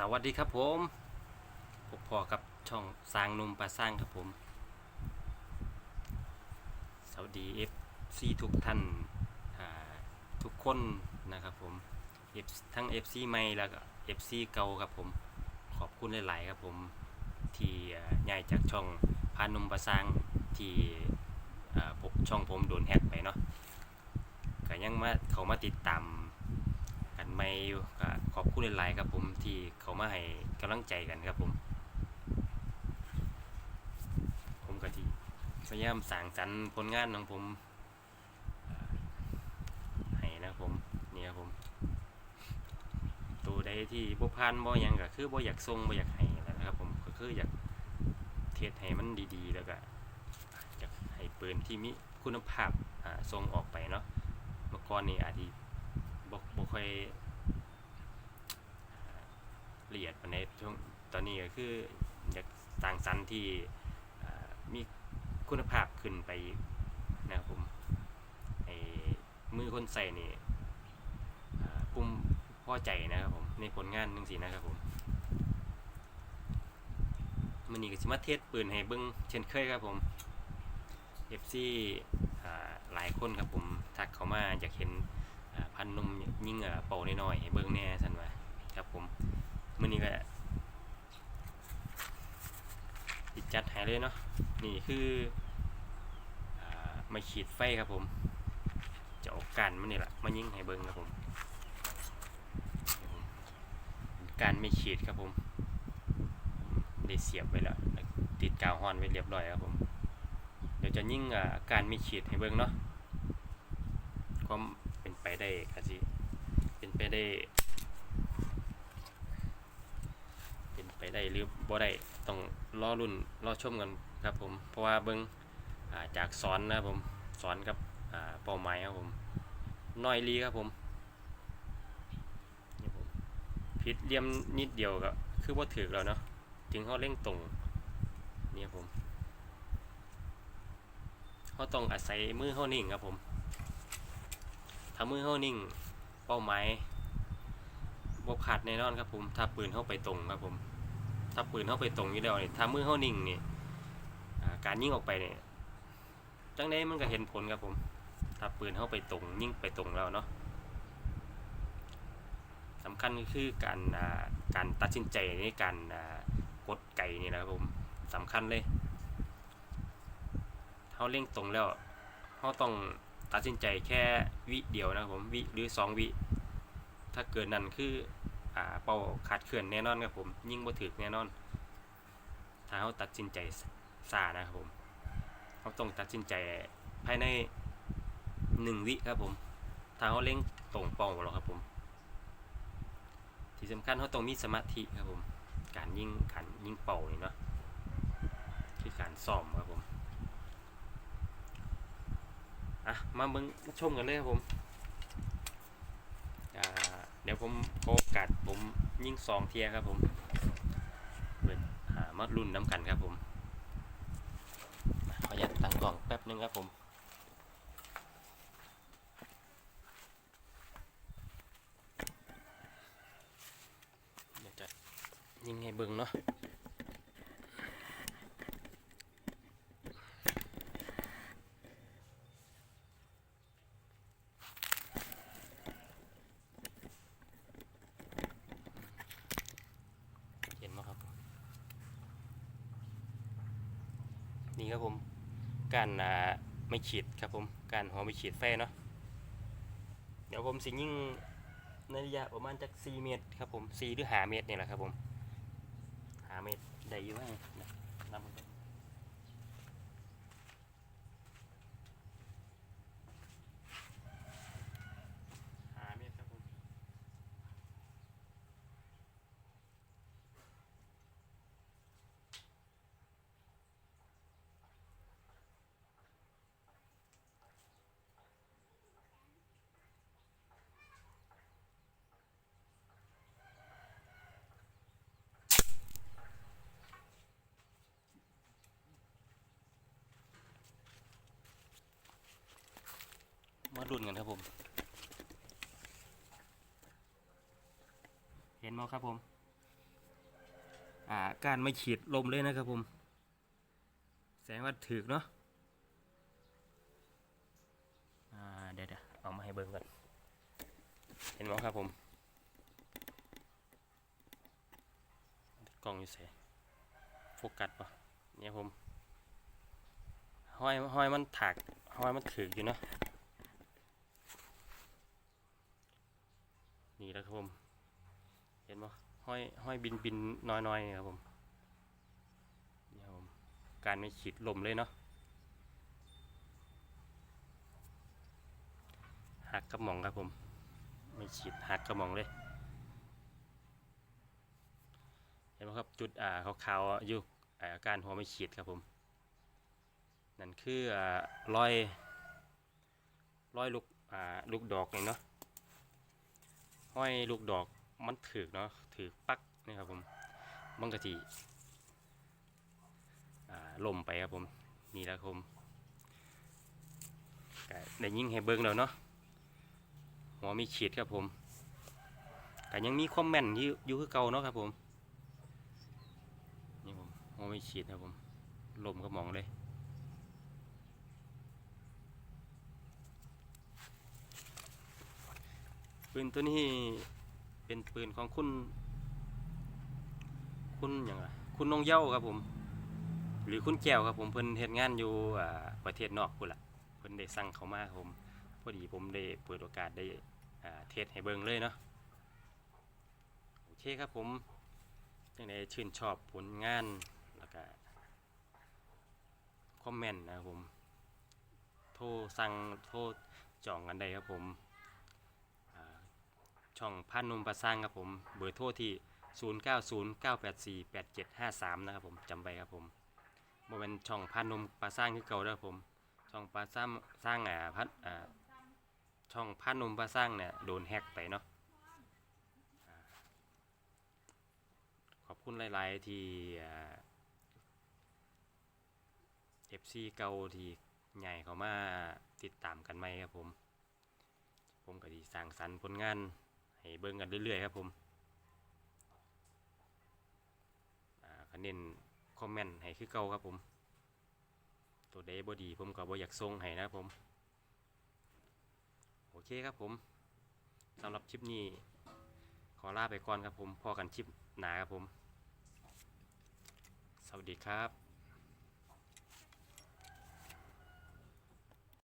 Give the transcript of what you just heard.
สวัสดีครับผมพบพอกับช่องสร้างนุ่มปลาสร้างครับผม สวัสดีเอฟซีทุกท่านทุกคนนะครับผม F ทั้ง FC ใหม่แล้วก็ FC เก่าครับผม ขอบคุณหลาย ๆ ครับผม ที่ย้ายจากช่องพานุ่มปลาสร้างที่ช่องผมโดนแฮ็กไปเนาะก็ยังมาเขามาติดตามกันไม่อยู่ก็ ขอบคุณหลาย ๆ ครับผมที่เขามาให้กำลังใจกันครับผม ผมก็ที่พยายามสร้างสรรค์ผลงานของผมให้นะผมนี่ครับผมตัวใดที่บ่ผ่านบ่ยังก็คือบ่อยากส่งบ่อยากให้นะครับผมก็คืออยากเทศให้มันดีๆ แล้วก็อยากให้ปืนที่มีคุณภาพอ่าส่งออกไปเนาะเมื่อก่อนนี่อาจจะบ่บ่ค่อย ละเอียดปานช่วงตอนนี้ก็คืออยากสร้างสรรค์ที่มีคุณภาพขึ้นไปนะครับผมไอ้มือคนใส่นี่ปุ่มพอใจนะครับผมในผลงานจังซี่นะครับผมมื้อนี้ก็สิมาเทสปืนให้เบิ่งเช่นเคยครับผม FC หลายคนครับผมทักเขามาอยากเห็นพันนมยิ่งอะเป่าน้อยๆให้เบิ่งแน่สันว่าครับผม มื้อนี้ก็ติดจัดให้เลยเนาะนี่คืออ่าไม่ขีดไฟครับผม จะออกการมันนี่แหละมายิงให้เบิ่งครับผม การไม่ขีดครับผมได้เสียบไว้แล้วติดกาวฮอนไว้เรียบร้อยครับผม เดี๋ยวจะยิงอ่าการไม่ขีดให้เบิ่งเนาะความเป็นไปได้ก็สิเป็นไปได้ เป็น ไปได้หรือบ่ได้ต้องรอรุ่นรอชมกันครับผมเพราะว่าเบิ่งอ่าจากสอนนะผมสอนกับเป้าหมายครับผมน้อยลีครับผมนี่ผมผิดเลี่ยมนิดเดียวก็คือบ่ถือแล้วเนาะถึงเขาเร่งตรงนี่ครับผมเขาต้องอาศัยมือเขานิ่งครับผมถ้ามือเฮานิ่งเป้าหมายบ่ขาดแน่นอนครับผมถ้าปืนเข้าไปตรงครับผม ถ้าปืนเข้าไปตรงอยู่แล้วนี่ถ้ามือเฮานิ่งนี่การยิงออกไปเนี่ยจังได้มันก็เห็นผลครับผม ถ้าปืนเข้าไปตรงยิงไปตรงแล้วเนาะสำคัญก็คือการการตัดสินใจในการกดไก่นี่นะครับผมสำคัญเลยเฮาเล็งตรงแล้วเฮาต้องตัดสินใจแค่วิเดียวนะครับผมวิหรือสองวิ ถ้าเกินนั้นคือ อ่าเป้าขาดเขื่อนแน่นอนครับผมยิ่งบ่ถึกแน่นอนถ้าเขาตัดสินใจซานะครับผมเขาต้องตัดสินใจภายในหนึ่งวิครับผมถ้าเขาเล็งตรงเป้าหรอครับผม ที่สำคัญเขาต้องมีสมาธิครับผม การยิงขันยิงเป่านี่เนาะคือการซ้อมครับผมอะมาเบิ่งชมกันเลยครับผม ผมโอกาสผมยิ่งสองเทียครับผมเปิดหามารุ่นน้ำกันครับผมขออนุญาตตั้งกล่องแป๊บนึงครับผมเดี๋ยวจะยิงให้เบิ่งเนาะ เห็นไหมครับ นี่ ครับผมการอ่าไม่ขีดครับผมการหัวไม่ขีดไฟเนาะเดี๋ยวผมสิยิ่งในระยะประมาณจาก 4 เมตรครับผม4หรือหาเมตรเนี่ยแหละครับผมหาเมตรได้อยู่ไหมนะนำมันก่อนห้าเมตรครับผม มาลุ้นกันครับผม เห็นไหมครับผม อ่า การไม่ฉีดลมเลยนะครับผม แสดงว่าถึกเนาะ อ่า เดี๋ยวๆเอามาให้เบิ่งก่อน เห็นไหมครับผม กล้องอยู่ใส่โฟกัสปะเนี่ยผมห้อยห้อยมันถักห้อยมันถึกอยู่เนาะนี่แหล้วครับผม เห็นปะ ห้อยห้อยบินบินน้อยนอยๆครับผมนี่ครับผมการไม่ฉีดลมเลยเนาะหักกระหม่องครับผม ไม่ฉีดหักกระหม่องเลยเห็นไหมครับจุดอ่าขาวๆอยู่อาอาการหัวไม่ฉีดครับผม นั่นคืออ่ารอยร้อยลูกอ่าลูกดอกนี่เนาะห้อยลูกดอก มันถือเนาะถือปักนี่ครับผมมันกะทีล่มไปครับผมนี่แล้วครับผมก็ได้ยิ่งให้เบิ้งแล้วเนาะหัวมีขีดครับผมก็ยังมีความแม่นอยู่อยู่คือเก่าเนาะครับผมนี่ผมหัวมีขีดครับผมลมก็มองเลยปืนตัวนี้ เป็นปืนของคุณ คุณอย่างไรคุณนงเย้าครับผม หรือคุณแก้วครับผมเพิ่นเฮ็ดงานอยู่ประเทศนอกพุ่นล่ะเพิ่นได้สั่งเขามาครับผมพอดีผมได้เปิดโอกาสได้เทสให้เบิ่งเลยเนาะโอเคครับผมจังไดชื่นชอบผลงานแล้วก็คอมเมนต์นะครับผม โทรสั่งโทรจองกันได้ครับผม ช่องพันนุ่มประสร้างครับผมเบอร์โทรที่ 0909848753 นะครับผมจำไปครับผมโมเป็นช่องพานนมปลาสร้างคือเก่าด้อผมช่องปลาสร้างสร้างอ่าพัดอ่าช่องพานนมปลาสร้างเนี่ยโดนแฮกไปเนาะขอบคุณหลาย ๆ ที่เอฟซีเก่าที่ใหญ่เขามาติดตามกันไหมครับผม ผมก็ดีสร้างสรรค์ผลงาน ให้เบิ่งกันเรื่อยๆครับผมอ่าก็เน้นคอมเมนต์ให้คือเก่าครับผม ตัวใดบ่ดีผมก็บ่อยากส่งให้นะครับผม โอเคครับผมสำหรับคลิปนี้ ขอลาไปก่อนครับผมพอกันคลิปหนาครับผม สวัสดีครับ